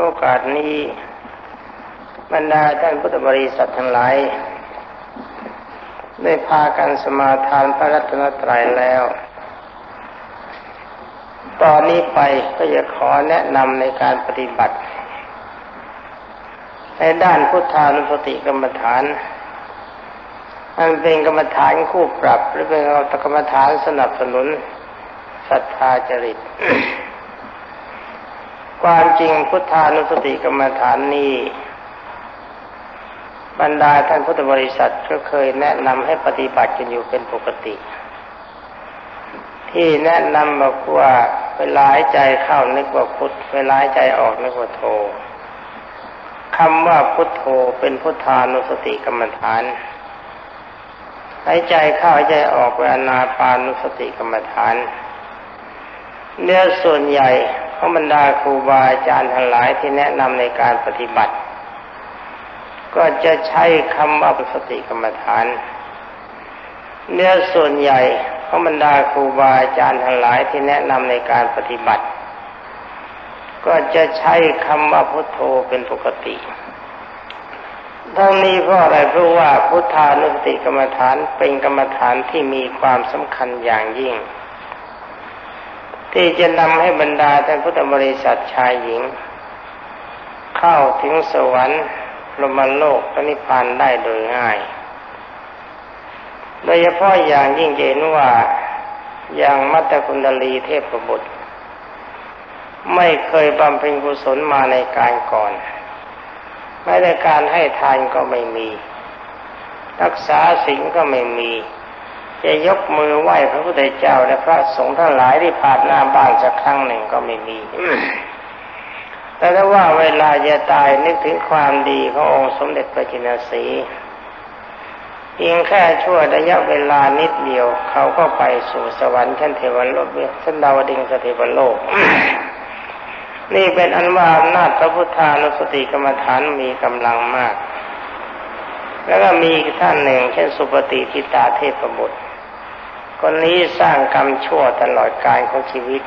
โอกาสนี้บรรดาท่านพุทธบริษัททั้งหลายได้พากันสมาทานพระรัตนตรัยแล้ว ตอนนี้ไปก็จะขอแนะนำในการปฏิบัติ ในด้านพุทธานุสติกรรมฐานมันเป็นกรรมฐานคู่ปรับ หรือเป็นกรรมฐานสนับสนุนศรัทธาจริต ความจริงพุทธานุสติกรรมฐานนี้บรรดาท่านพุทธบริษัทก็เคยแนะนำให้ปฏิบัติกันอยู่เป็นปกติ ที่แนะนำบอกว่าเวลาหายใจเข้านึกว่าพุทเวลาหายใจออกนึกว่าโทคำว่าพุทโธเป็นพุทธานุสติกรรมฐานหายใจเข้าหายใจออกเป็นอนาปานุสติกรรมฐานเนื้อส่วนใหญ่ ของบรรดาครูบาอาจารย์ทั้งหลายที่แนะนำในการปฏิบัติ ก็จะใช้คำว่าสติกรรมฐานเนื้อส่วนใหญ่ของบรรดาครูบาอาจารย์ทั้งหลายที่แนะนำในการปฏิบัติ ก็จะใช้คำว่าพุทโธเป็นปกติทั้งนี้เพราะอะไรเพราะว่าพุทธานุสติกรรมฐานเป็นกรรมฐานที่มีความสำคัญอย่างยิ่ง ที่จะนำให้บรรดาท่านพุทธบริษัทชายหญิง เข้าถึงสวรรค์ลมโลกและนิพพานได้โดยง่าย โดยเฉพาะอย่างยิ่งเจนว่าอย่างมัตตคุณดลีเทพประบุตร ไม่เคยบำเพ็ญกุศลมาในการก่อน ไม่ได้การให้ทานก็ไม่มี รักษาศีลก็ไม่มี จะยกมือไหว้พระพุทธเจ้าและพระสงฆ์ทั้งหลายที่ผ่านหน้าบ้านสักครั้งหนึ่งก็ไม่มี แต่ถ้าว่าเวลาจะตายนึกถึงความดีขององค์สมเด็จพระจินสีเพียงแค่ชั่วระยะเวลานิดเดียว เขาก็ไปสู่สวรรค์ชั้นเทวโลกชั้นดาวดิงสเทวโลก นี่เป็นอันว่าอำนาจพระพุทธานุสติกรรมฐานมีกำลังมาก แล้วก็มีท่านหนึ่งเช่นสุปฏิทิตาเทพบุตร คนนี้สร้างกรรมชั่วตลอดกาลของชีวิต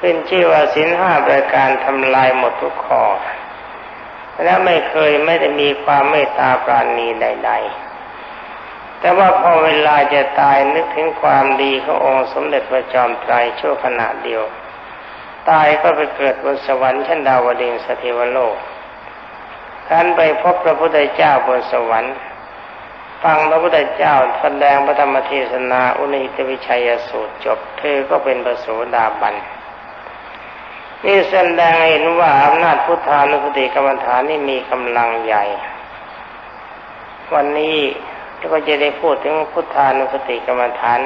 เป็นชื่อว่าสินห้าประการทำลายหมดทุกข้อและไม่เคยไม่ได้มีความเมตตาปราณีใด ๆ แต่ว่าพอเวลาจะตายนึกถึงความดีขององค์สมเด็จพระจอมไตรชั่วขณะเดียว ตายก็ไปเกิดบนสวรรค์ชั้นดาวดึงสเทวโลกท่านไปพบพระพุทธเจ้าบนสวรรค์ ฟังพระพุทธเจ้าแสดงพระธรรมเทศนาอุณิตวิชัยสูตรจบเธอก็เป็นประโสดาบันนี่แสดงเห็นว่าอำนาจพุทธานุสติกรรมฐานนี่มีกำลังใหญ่ วันนี้ก็จะได้พูดถึงพุทธานุสติกรรมฐาน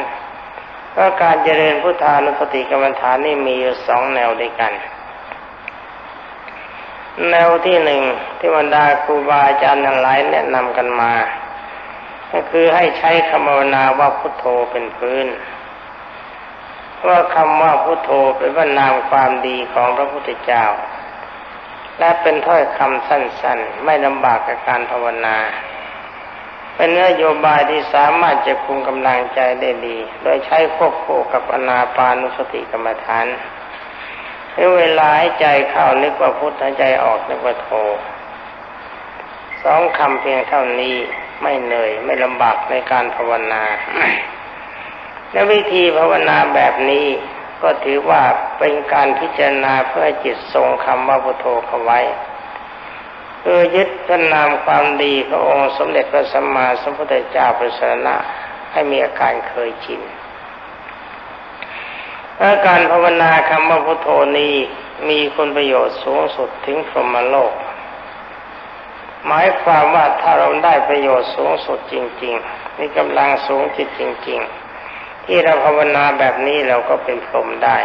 ก็การเจริญพุทธานุสติกรรมฐานนี่มีอยู่สองแนวด้วยกัน แนวที่หนึ่งที่บรรดาครูบาอาจารย์ทั้งหลายแนะนำกันมา ก็คือให้ใช้คำภาวนาว่าพุทโธเป็นพื้นว่าคำว่าพุทโธเป็นว่านามความดีของพระพุทธเจ้า และเป็นถ้อยคำสั้นๆ ไม่ลำบากกับการภาวนา เป็นนโยบายที่สามารถจะคุมกำลังใจได้ดี โดยใช้ควบคู่กับอนาปานุสติกรรมฐานให้เวลาให้ใจเข้านึกว่าพุทธใจออกนึกว่าโทสองคำเพียงเท่านี้ ไม่เหนื่อยไม่ลำบากในการภาวนา และวิธีภาวนาแบบนี้ก็ถือว่าเป็นการพิจารณาเพื่อจิตทรงคำว่าพุทโธเข้าไว้คือยึดพระนามความดีพระองค์สมเด็จพระสัมมาสัมพุทธเจ้าประสนะให้มีอาการเคยชินอาการภาวนาคำว่าพุทโธนี้มีคุณประโยชน์สูงสุดถึงพรหมโลก หมายความว่าถ้าเราได้ประโยชน์สูงสุดจริง ๆ มีกำลังสูงจิตจริง ๆ ที่เราภาวนาแบบนี้เราก็เป็นพรหมได้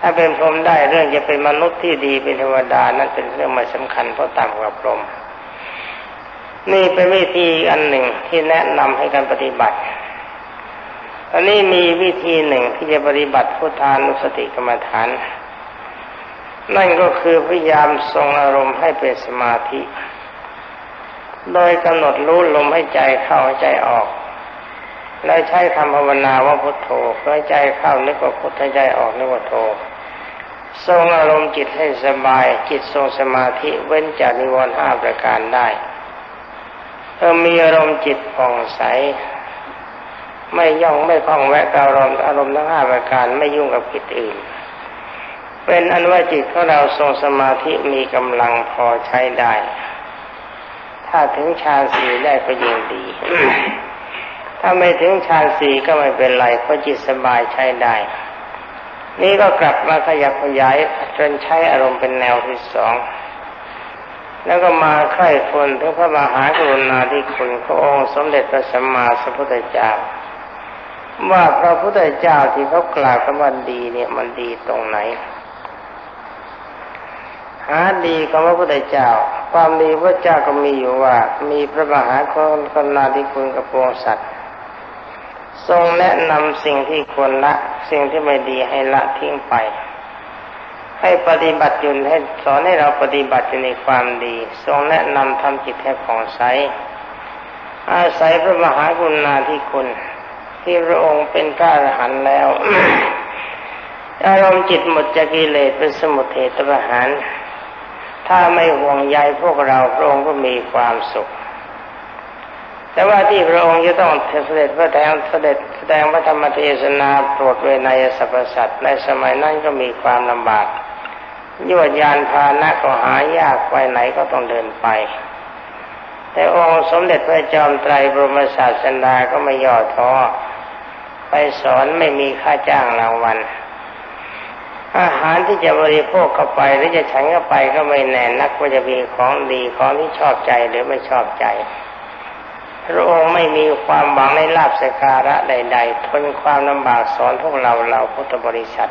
ถ้าเป็นพรหมได้เรื่องจะเป็นมนุษย์ที่ดีเป็นเทวดานั้นเป็นเรื่องไม่สำคัญเพราะต่ำกว่าพรหมนี่เป็นวิธีอันหนึ่งที่แนะนำให้การปฏิบัติอันนี้มีวิธีหนึ่งที่จะปฏิบัติพุทธานุสติกรรมฐานนั่ นั่นก็คือพยายามทรงอารมณ์ให้เป็นสมาธิ โดยกำหนดรู้ลมให้ใจเข้าใจออก แล้วใช้คำภาวนาว่าพุทโธเพื่อใจเข้านึกว่าพุทธใจออกนึกว่าโธทรงอารมณ์จิตให้สบาย จิตทรงสมาธิเว้นจากนิวรณ์ห้าประการได้เออมีอารมณ์จิตผ่องใส ไม่ย่องไม่คล้องแวะกับอารมณ์อารมณ์ทั้งห้าประการไม่ยุ่งกับกิจอื่น เป็นอันว่าจิตของเราทรงสมาธิมีกำลังพอใช้ได้ ถ้าถึงฌานสี่ได้ก็ยิ่งดี ถ้าไม่ถึงฌานสี่ก็ไม่เป็นไรเพราะจิตสบายใช้ได้ นี่ก็กลับมาขยับขยายจนใช้อารมณ์เป็นแนวที่สอง แล้วก็มาใคร่คนถึงพระมหากรุณาธิคุณพระองค์สมเด็จพระสัมมาสัมพุทธเจ้าว่าพระพุทธเจ้าที่เขากล่าวกันว่าดีเนี่ยมันดีตรงไหน หาดีของพระพุทธเจ้า ความดีพระเจ้าก็มีอยู่ว่า มีพระมหากรุณาธิคุณกับปวงสัตว์ ทรงแนะนำสิ่งที่ควรละ สิ่งที่ไม่ดีให้ละทิ้งไป ให้ปฏิบัติยุนให้สอนให้เราปฏิบัติอยู่ในความดี ทรงแนะนำทำจิตให้ผ่องใสอาศัยพระมหากุณาธิคุณ ที่พระองค์เป็นพระอรหันแล้ว อารมณ์จิตหมดจากกิเลสเป็นสมุทเทตประหาร ถ้าไม่ห่วงใยพวกเราพระองค์ก็มีความสุข แต่ว่าที่พระองค์จะต้องเสด็จพระแทงเสด็จแสดงพระธรรมเทศนาโปรดเวนยสรรพสัตว์ในสมัยนั้นก็มีความลำบากยวดยานพาหนะก็หายากไปไหนก็ต้องเดินไป แต่องค์สมเด็จพระจอมไตรบรมศาสดาก็ไม่ย่อท้อไปสอนไม่มีค่าจ้างรางวัล อาหารที่จะบริโภคเข้าไปหรือจะฉันเข้าไปก็ไม่แน่นักว่าจะมีของดีของที่ชอบใจหรือไม่ชอบใจ พระองค์ไม่มีความหวังในลาบสการะใด ๆ ทนความลำบากสอนพวกเราเราพุทธบริษัท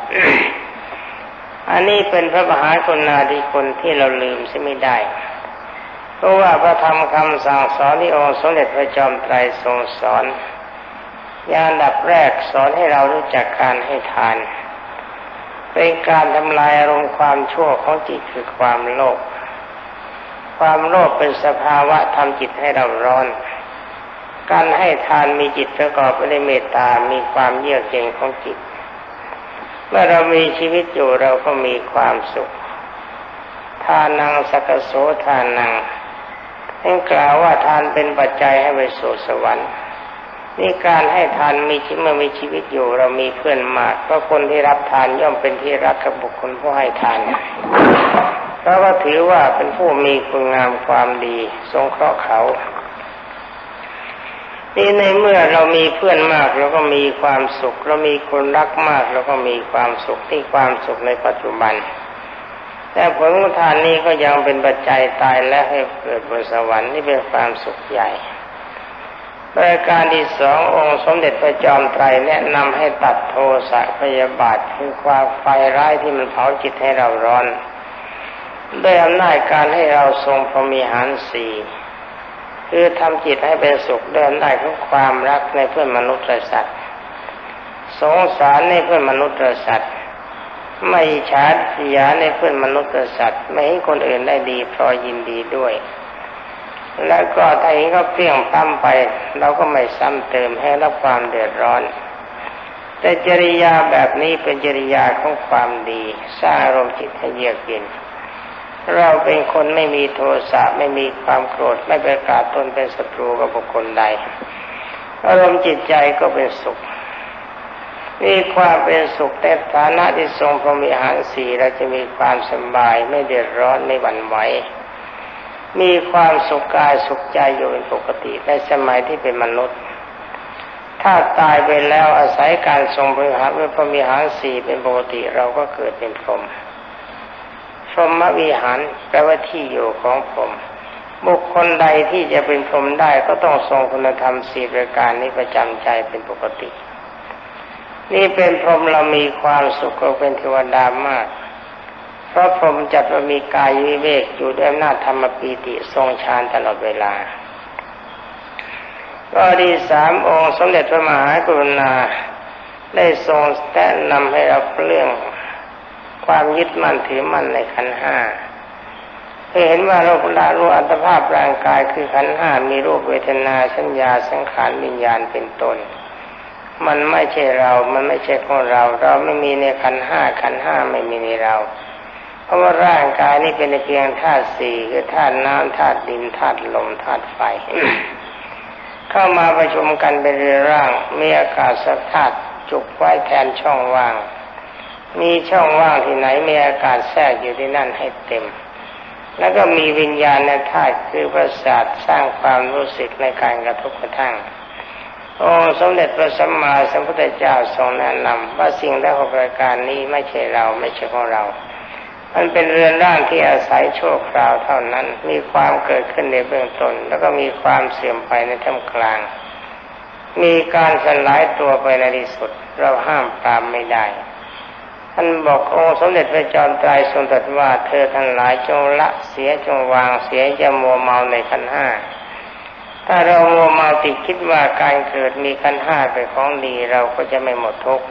อันนี้เป็นพระมหากรุณาธิคุณที่เราลืมใช่ไม่ได้เพราะว่าพระธรรมคำสั่งสอนที่องค์สมเด็จพระจอมไตรทรงสอนอย่านดับแรกสอนให้เรารู้จักการให้ทาน เป็นการทำลายอารมณ์ความชั่วของจิตคือความโลภความโลภเป็นสภาวะทำจิตให้เราร้อน การให้ทานมีจิตประกอบไปด้วยเมตตา มีความเยือกเย็นของจิต เมื่อเรามีชีวิตอยู่เราก็มีความสุข ทานังสักโสทานังท่านกล่าวว่าทานเป็นปัจจัยให้ไปสู่สวรรค์ นี่การให้ทานมีชีวิตเมื่อมีชีวิตอยู่ เรามีเพื่อนมากเพราะคนที่รับทานย่อมเป็นที่รักกับบุคคลผู้ให้ทานเพราะว่าถือว่าเป็นผู้มีคุณงามความดีสงเคราะห์เขานี่ในเมื่อเรามีเพื่อนมากเราก็มีความสุข เรามีคนรักมากเราก็มีความสุขที่ความสุขในปัจจุบัน แต่ผลของทานนี้ก็ยังเป็นปัจจัยตายและให้เกิดบนสวรรค์นี่เป็นความสุขใหญ่ ประการที่สององค์สมเด็จพระจอมไตรแนะนำให้ตัดโทสะพยาบาทคือความไฟร้ายที่มันเผาจิตให้เราร้อนด้วยอำนาจการให้เราทรงพรมีหารสี่คือทำจิตให้เป็นสุขเดินได้ของความรักในเพื่อนมนุษย์สัตว์สงสารในเพื่อนมนุษย์สัตว์ไม่ชาเสียในเพื่อนมนุษย์สัตว์ไม่ให้คนอื่นได้ดีพอยินดีด้วย แล้วก็ถ้าเห็นก็เพี้ยงตั้มไป เราก็ไม่ซ้ำเติมให้รับความเดือดร้อน แต่จริยาแบบนี้เป็นจริยาของความดีสร้างอารมณ์จิตให้เยือกเย็นเราเป็นคนไม่มีโทสะไม่มีความโกรธไม่ประกาศตนเป็นศัตรูกับบุคคลใด อารมณ์จิตใจก็เป็นสุขมีความเป็นสุขแต่ฐานะที่ทรงพรหมิหารสีเราจะมีความสบายไม่เดือดร้อนไม่หวั่นไหว มีความสุขกายสุขใจอยู่เป็นปกติในสมัยที่เป็นมนุษย์ ถ้าตายไปแล้วอาศัยการทรงพรหมิหารพรหมิหารสี่เป็นปกติเราก็เกิดเป็นพรหมพรหมวิหารแปลว่าที่อยู่ของผมบุคคลใดที่จะเป็นพรหมได้ก็ต้องทรงคุณธรรมสี่ประการนี้ประจำใจเป็นปกติ นี่เป็นพรหมเรามีความสุขก็เป็นเทวดามาก พราะพรหมจัดว่ามีกายวิเวกอยู่ด้วยอำนาจธรรมปีติทรงฌานตลอดเวลาก็ดีสามองค์สมเด็จพระมหากรุณา ได้ทรงแนะนำให้เราเปลื่องความยึดมั่นถือมั่นในขันห้าเห็นว่าเราลารู้อัตภาพร่างกายคือขันห้ามีรูปเวทนาสัญญาสังขารวิญญาณเป็นต้น มันไม่ใช่เรา มันไม่ใช่ของเรา เราไม่มีในขันห้าขันห้าไม่มีในเรา เพราะว่าร่างกายนี่เป็นเพียงธาตุสี่คือธาตุน้ำธาตุดินธาตุลมธาตุไฟ เข้ามาประชุมกันเป็นเรือร่าง มีอากาศสัธาตุจุกไว้แทนช่องว่าง มีช่องว่างที่ไหนมีอากาศแทรกอยู่ที่นั่นให้เต็ม แล้วก็มีวิญญาณในธาตุคือประสาทสร้างความรู้สึกในการกระทบกระทั่งองค์สมเด็จพระสัมมาสัมพุทธเจ้าทรงแนะนำว่าสิ่งและหกรายการนี้ไม่ใช่เราไม่ใช่ของเรา มันเป็นเรือนร่างที่อาศัยชั่วคราวเท่านั้น มีความเกิดขึ้นในเบื้องต้น แล้วก็มีความเสื่อมไปในท่ามกลาง มีการสลายตัวไปในที่สุด เราห้ามปรามไม่ได้ท่านบอกองค์สมเด็จพระจอมไตรทรงตรัสว่าเธอทั้งหลายจงละเสียจงวางเสียจะมัวเมาในขันห้าถ้าเราโมมาติดคิดว่าการเกิดมีขันห้าเป็นของดีเราก็จะไม่หมดทุกข์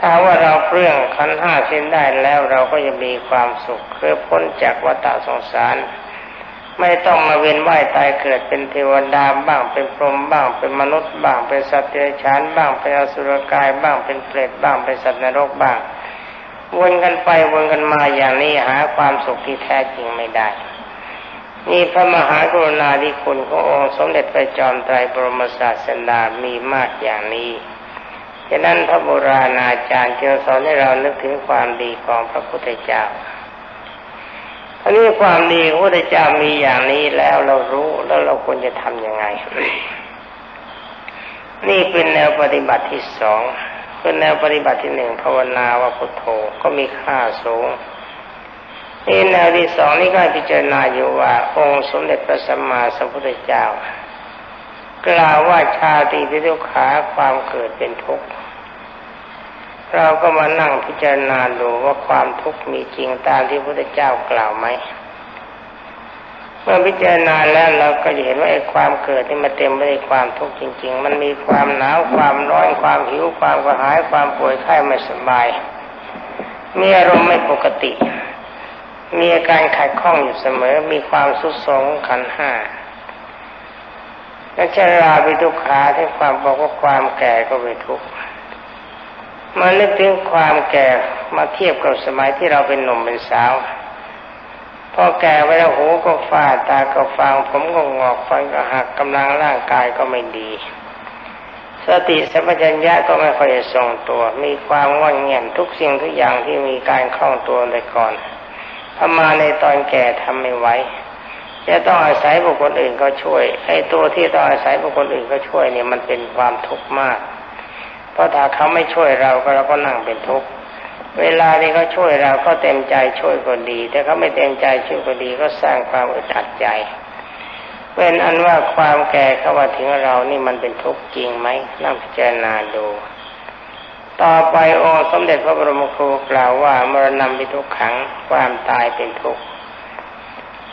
ถ้าว่าเราเปลื้องขันห้าเส้นได้แล้วเราก็จะมีความสุขคือพ้นจากวัฏสงสาร ไม่ต้องมาเวียนว่ายตายเกิดเป็นเทวดาบ้างเป็นพรหมบ้าง เป็นมนุษย์บ้างเป็นสัตว์เดรัจฉานบ้างเป็นอสุรกายบ้างเป็นเปรตบ้างเป็นสัตว์นรกบ้างวนกันไปวนกันมาอย่างนี้หาความสุขที่แท้จริงไม่ได้นี่พระมหากรุณาธิคุณขององค์สมเด็จพระจอมไตรบรมศาสดามีมากอย่างนี้ ฉะนั้นพระโบราณอาจารย์จึงสอนให้เรานึกถึงความดีของพระพุทธเจ้าอันนี้ความดีของพระพุทธเจ้ามีอย่างนี้แล้วเรารู้แล้วเราควรจะทำยังไง นี่เป็นแนวปฏิบัติที่สองเป็นแนวปฏิบัติที่หนึ่งภาวนาว่าพุทโธก็มีค่าสูงนี่แนวที่สองนี่ก็พิจารณาอยู่ว่า องค์สมเด็จพระสัมมาสัมพุทธเจ้า กล่าวว่าชาติพิทุขาความเกิดเป็นทุกข์เราก็มานั่งพิจารณาดูว่าความทุกข์มีจริงตามที่พระพุทธเจ้ากล่าวไหมเมื่อพิจารณาแล้วเราก็เห็นว่าไอ้ความเกิดที่มันเต็มไปด้วยความทุกข์จริง ๆ มันมีความหนาวความร้อนความหิวความกระหายความป่วยไข้ไม่สบาย มีอารมณ์ไม่ปกติ มีอาการขัดข้องอยู่เสมอ มีความสุดสงขันห้า และชราไปทุกขาที่ความบอกว่าความแก่ก็เป็นทุกข์มานึกถึงความแก่มาเทียบกับสมัยที่เราเป็นหนุ่มเป็นสาวพอแก่ไปแล้วหูก็ฟาตาก็ฟัง ผมก็งอกฟันก็หักกำลังร่างกายก็ไม่ดี สติสัมปชัญญะก็ไม่ค่อยจะทรงตัว มีความงอนเงียนทุกสิ่งทุกอย่างที่มีการคล่องตัวในก่อนถ้ามาในตอนแก่ทำไม่ไหว จะต้องอาศัยบุคคลอื่นก็ช่วยไอ้ตัวที่ต้องอาศัยบุคคลอื่นก็ช่วยเนี่ยมันเป็นความทุกข์มาก เพราะถ้าเขาไม่ช่วยเราก็เราก็นั่งเป็นทุกข์เวลาที่เขาช่วยเราก็เต็มใจช่วยก็ดี แต่เขาไม่เต็มใจช่วยก็ดีก็สร้างความอึดอัดใจเป็นอันว่าความแก่เข้ามาถึงเรานี่มันเป็นทุกข์จริงไหมนั่งพิจารณาดู ต่อไปองค์สมเด็จพระบรมครูกล่าวว่ามรณะเป็นทุกขังความตายเป็นทุกข์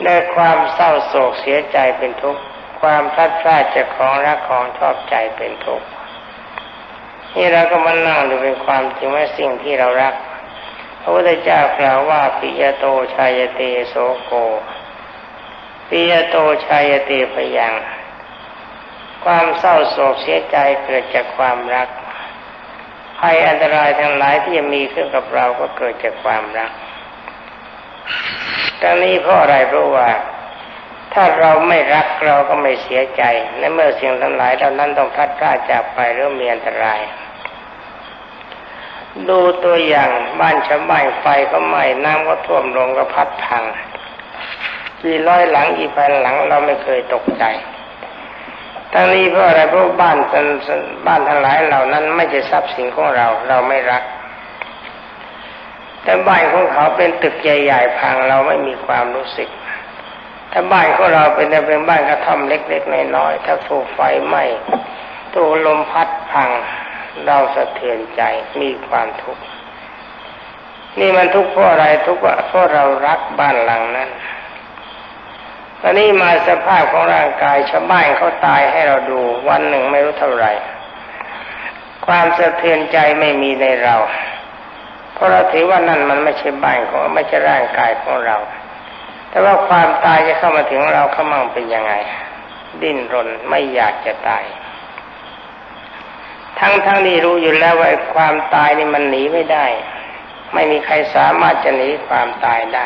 ด้ความเศร้าโศกเสียใจเป็นทุกข์ความพลัดพรากจากของรักของชอบใจเป็นทุกข์นี่เราก็มานั่งดูเป็นความจริงว่าสิ่งที่เรารักพระพุทธเจ้ากล่าวว่าปิยโตชายเตโสโกปิยโตชายเตพยัง ความเศร้าโศกเสียใจเกิดจากความรักภัยอันตรายทั้งหลายที่จะมีขึ้นกับเราก็เกิดจากความรัก ทั้งนี้เพราะอะไรเพราะว่า ถ้าเราไม่รักเราก็ไม่เสียใจในเมื่อสิ่งทั้งหลายเหล่านั้นต้องพัดพลาดจากไปหรือมีอันตราย ดูตัวอย่างบ้านชาวบ้านไฟก็ไหม้น้ำก็ท่วมลงก็พัดพังกี่ร้อยหลังกี่พันหลังเราไม่เคยตกใจทั้งนี้เพราะอะไรเพราะบ้านบ้านทั้งหลายเหล่านั้น ไม่ใช่ทรัพย์สินของเรา เราไม่รัก แต่บ้านของเขาเป็นตึกใหญ่ๆพังเราไม่มีความรู้สึกถ้าบ้านของเราเป็นเป็นบ้านกระท่อมเล็กๆน้อยๆถ้าถูกไฟไหม้ถูกลมพัดพัง เราสะเทือนใจมีความทุกข์นี่มันทุกข์เพราะอะไรทุกข์เพราะเรารักบ้านหลังนั้นตอนนี้มาสภาพของร่างกายชาวบ้านเขาตายให้เราดูวันหนึ่งไม่รู้เท่าไหร่ ความสะเทือนใจไม่มีในเรา เพราะเราถือว่านั่นมันไม่ใช่บ้านของไม่ใช่ร่างกายของเรา แต่ว่าความตายจะเข้ามาถึงเราเขามั่งเป็นยังไง ดิ้นรนไม่อยากจะตาย ทั้งทั้งที่รู้อยู่แล้วว่าความตายนี่มันหนีไม่ได้ ไม่มีใครสามารถจะหนีความตายได้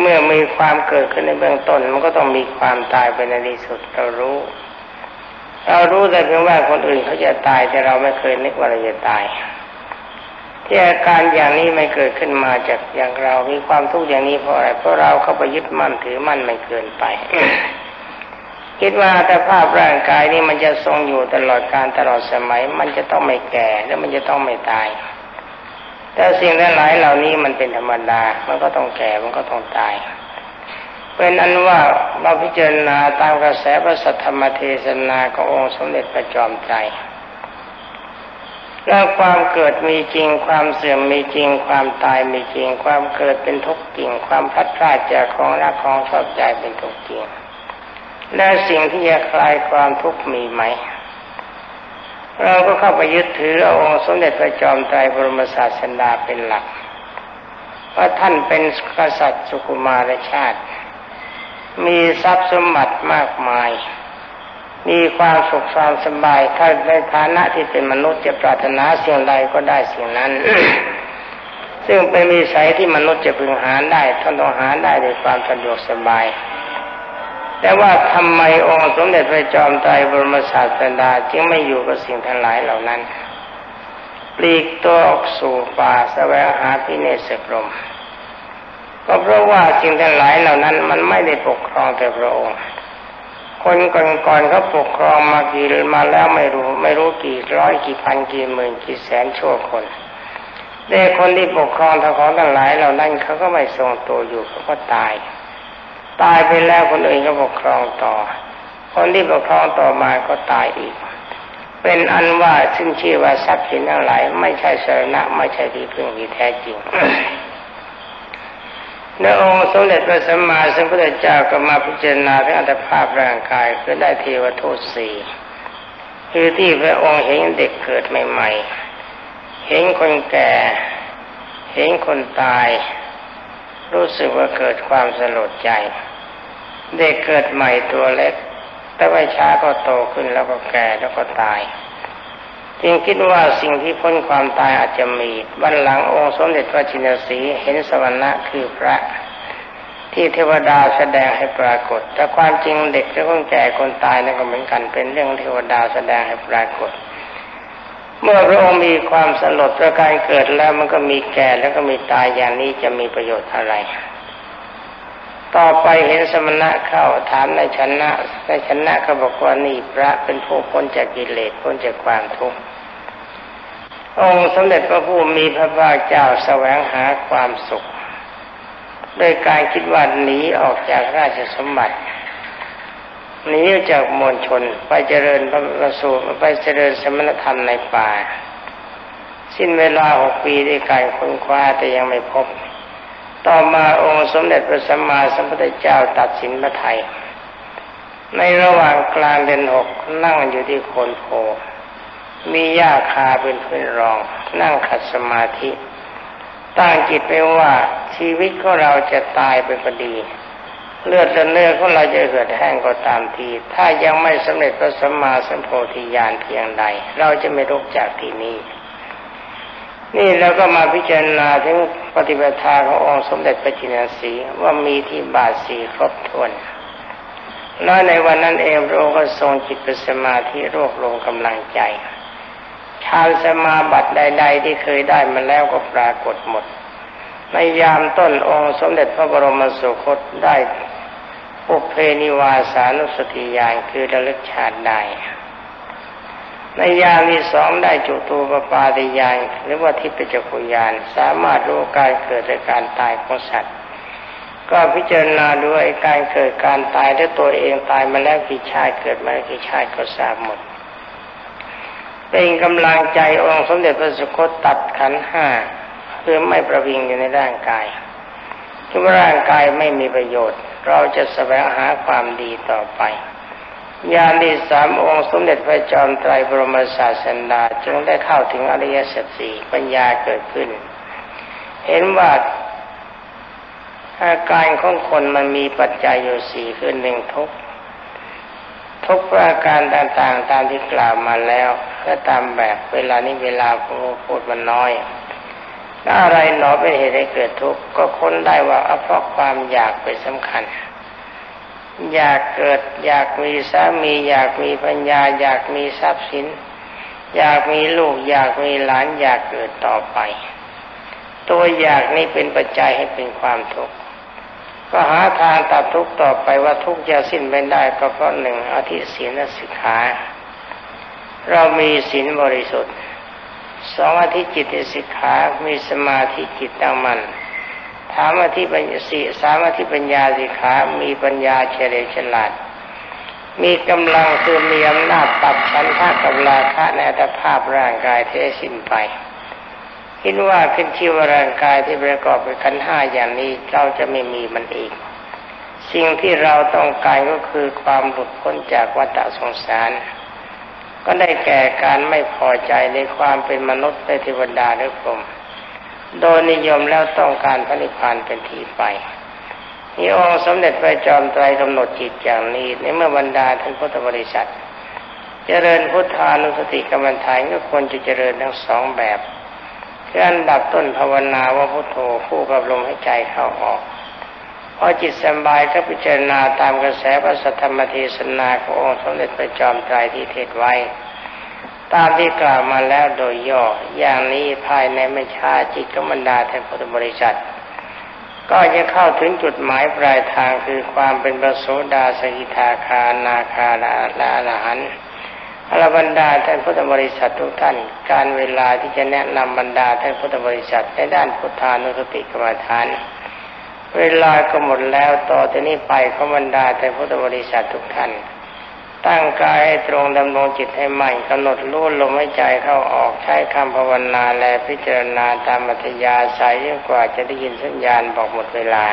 เมื่อมีความเกิดขึ้นในเบื้องต้น มันก็ต้องมีความตายเป็นในที่สุดเรารู้เรารู้แต่เพียงว่าคนอื่นเขาจะตายแต่เราไม่เคยนึกว่าเราจะตาย ที่อาการอย่างนี้ไม่เกิดขึ้นมาจากอย่างเรา มีความทุกข์อย่างนี้เพราะอะไร เพราะเราเข้าไปยึดมั่นถือมั่นไม่เกินไป คิดว่าแต่ภาพร่างกายนี้มันจะทรงอยู่ตลอดการตลอดสมัย มันจะต้องไม่แก่แล้วมันจะต้องไม่ตาย แต่สิ่งทั้งหลายเหล่านี้มันเป็นธรรมดา มันก็ต้องแก่ มันก็ต้องตาย เป็นอันว่าเราพิจารณาตามกระแสพระสัทธรรมเทศนาขององค์สมเด็จพระจอมใจ ล้วความเกิดมีจริง ความเสื่อมมีจริง ความตายมีจริง ความเกิดเป็นทุกข์จริง ความพัดพลาดจากของรักของชอบใจเป็นทุกข์จริง และสิ่งที่จะคลายความทุกข์มีไหม เราก็เข้าไปยึดถือองค์สมเด็จพระจอมไตรบรมศาสดาเป็นหลักว่าท่านเป็นกษัตริย์สุกุมารชาติ มีทรัพย์สมบัติมากมาย มีความสุขความสบายถ้าในฐานะที่เป็นมนุษย์จะปรารถนาสิ่งใดก็ได้สิ่งนั้น ซึ่งเป็นมีสัยที่มนุษย์จะพึงหาได้ท่านต้องหาได้ด้วยความสะดวกสบาย แต่ว่าทำไมองค์สมเด็จพระจอมไตรบรมศาสดาจึงไม่อยู่กับสิ่งทั้งหลายเหล่านั้นปลีกตัวออกสู่ป่าแสวงหาพิเนศกรมก็เพราะว่าสิ่งทั้งหลายเหล่านั้นมันไม่ได้ปกครองแต่พระองค์ คนก่อนๆเขาปกครองมากี่มาแล้วไม่รู้ ไม่รู้กี่ร้อยกี่พันกี่หมื่นกี่แสนชั่วคนแต่คนที่ปกครองทั้งของทั้งหลายเหล่านั้นเขาก็ไม่ทรงตัวอยู่เขาก็ตาย ตายไปแล้วคนอื่นก็ปกครองต่อ คนที่ปกครองต่อมาก็ตายอีก เป็นอันว่าซึ่งชื่อว่าทรัพย์สินทั้งหลาย ไม่ใช่สาระไม่ใช่ที่พึ่งที่แท้จริง ในองค์สมเด็จพระสัมมาสัมพุทธเจ้าก็มาพิจารณาถึงอัตภาพร่างกายคือได้เทวทูตสี่คือที่พระองค์เห็นเด็กเกิดใหม่ๆ เห็นคนแก่ เห็นคนตาย รู้สึกว่าเกิดความสลดใจ เด็กเกิดใหม่ตัวเล็ก แต่ว่าช้าก็โตขึ้นแล้วก็แก่แล้วก็ตาย จึงคิดว่าสิ่งที่พ้นความตายอาจจะมีวันหลังองค์สมเด็จพระจินสีเห็นสวรรค์คือพระ ที่เทวดาแสดงให้ปรากฏ แต่ความจริงเด็กและคนแก่คนตายนั่นก็เหมือนกันเป็นเรื่องเทวดาแสดงให้ปรากฏ เมื่อพระองค์มีความสลดประการเกิดแล้วมันก็มีแก่แล้วก็มีตายอย่างนี้จะมีประโยชน์อะไร ต่อไปเห็นสมณะเข้าถามในชนะในชนะเขาบอกว่านี่พระเป็นผู้พ้นจากกิเลสพ้นจากความทุกข์ องค์สมเด็จพระผู้มีพระภาคเจ้าแสวงหาความสุขโดยการคิดว่าหนีออกจากราชสมบัติหนีจากมวลชนไปเจริญพระสูไปเจริญสมณธรรมในป่า สิ้นเวลาหกปีด้วยการค้นคว้าแต่ยังไม่พบ ต่อมาองค์สมเด็จพระสัมมาสัมพุทธเจ้าตัดสินพระไทย ในระหว่างกลางเดือนหกนั่งอยู่ที่โคนโพ มีหญ้าคาเป็นพื้นรอง นั่งขัดสมาธิ ตั้งจิตไปว่าชีวิตของเราจะตายไปพอดี เลือดและเนื้อของเราจะเหือดแห้งก็ตามที ถ้ายังไม่สำเร็จพระสัมมาสัมโพธิญาณเพียงใด เราจะไม่ลุกจากที่นี้ นี่เราก็มาพิจารณาถึงปฏิบัติทาขององค์สมเด็จพระจินสีว่ามีที่บาทสีครบถ้วนแล้วในวันนั้นเองพระองค์ก็ทรงจิตเป็นสมาธิรวบรวมกำลังใจ ฌานสมาบัติใด ๆ ที่เคยได้มาแล้วก็ปรากฏหมด ในยามต้นองค์สมเด็จพระบรมสุคตได้อุเพนิวาสานุสติญาณคือระลึกชาติได้ในยามที่สองได้จุตูปปาติญาณหรือว่าทิพยจักุญาณสามารถรู้การเกิดและการตายของสัตว์ ก็พิจารณาด้วยการเกิดการตายด้วยตัวเองตายมาแล้วกี่ชาติเกิดมากี่ชาติก็ทราบหมด เป็นกำลังใจองค์สมเด็จพระสุคตตัดขันห้าเพื่อไม่ประวิงอยู่ในร่างกายที่ว่าร่างกายไม่มีประโยชน์ เราจะแสวงหาความดีต่อไปญาณที่สามองค์สมเด็จพระจอมไตรบรมศาสดาจึงได้เข้าถึงอริยสัจสี่ปัญญาเกิดขึ้น เห็นว่าอาการของคนมันมีปัจจัยอยู่สี่คือหนึ่งทุกทุกประการต่างๆ ตามที่กล่าวมาแล้ว ก็ตามแบบเวลานี้เวลาพูดมันน้อยถ้าอะไรหนอเป็นเหตุให้เกิดทุกข์ก็ค้นได้ว่าเพราะความอยากเป็นสำคัญ อยากเกิดอยากมีสามี อยากมีปัญญา อยากมีทรัพย์สิน อยากมีลูก อยากมีหลานอยากเกิดต่อไป ตัวอยากนี้เป็นปัจจัยให้เป็นความทุกข์ก็หาทางตัดทุกข์ต่อไปว่าทุกข์จะสิ้นไปได้ก็เพราะหนึ่งอธิศีลสิกขา เรามีศีลบริสุทธิ์ สองอธิจิตสิกขา มีสมาธิจิตตั้งมัน่นถามอธิปัญญาสีสามอธิปัญญาสิกขา มีปัญญาเฉลียวฉลาด มีกำลังคือมีอำนาจตัดชันท่ากับราคะในอัตภาพร่างกายเท่สิ้นไปคิดว่าขึ้นชื่อว่าร่างกายที่ประกอบด้วยขันห้าอย่างนี้เราจะไม่มีมันอีก สิ่งที่เราต้องการก็คือความหลุดพ้นจากวัฏสงสาร ก็ได้แก่การไม่พอใจในความเป็นมนุษย์ในเทวดาหรือพรหมโดยนิยมแล้วต้องการพระนิพพานเป็นที่ไปนี่องค์สมเด็จพระจอมไตรกำหนดจิตอย่างนี้ในเมื่อบรรดาท่านพุทธบริษัท เจริญพุทธานุสติกรรมฐานก็ควรจะเจริญทั้งสองแบบคืออันดับต้นภาวนาว่าพุทโธคู่กับลมให้ใจเข้าออก อจิตสบายก็พิจารณาตามกระแสพระสัทธรรมเทศนาขององค์สมเด็จพระจอมไตรที่เทศไว้ ตามที่กล่าวมาแล้วโดยย่อ อย่างนี้ภายในไม่ช้าจิตก็บรรดาแทนพุทธบริษัท ก็จะเข้าถึงจุดหมายปลายทางคือความเป็นประโสดาสกิทาคานาคาและอรหันต์อรบรรดาท่านพุทธบริษัททุกท่าน การเวลาที่จะแนะนำบรรดาท่านพุทธบริษัทในด้านพุทธานุสติกรรมฐาน เวลาก็หมดแล้วต่อจากนี้ไปขบรรดาท่พุทธบริษัททุกท่าน ตั้งกายให้ตรงดำรงจิตให้ใหม่กำหนดรู้ลมหายใจเข้าออกใช้คำภาวนาและพิจารณาตามมัธยาสายยิ่งกว่าจะได้ยินสัญญาณบอกหมดเวลา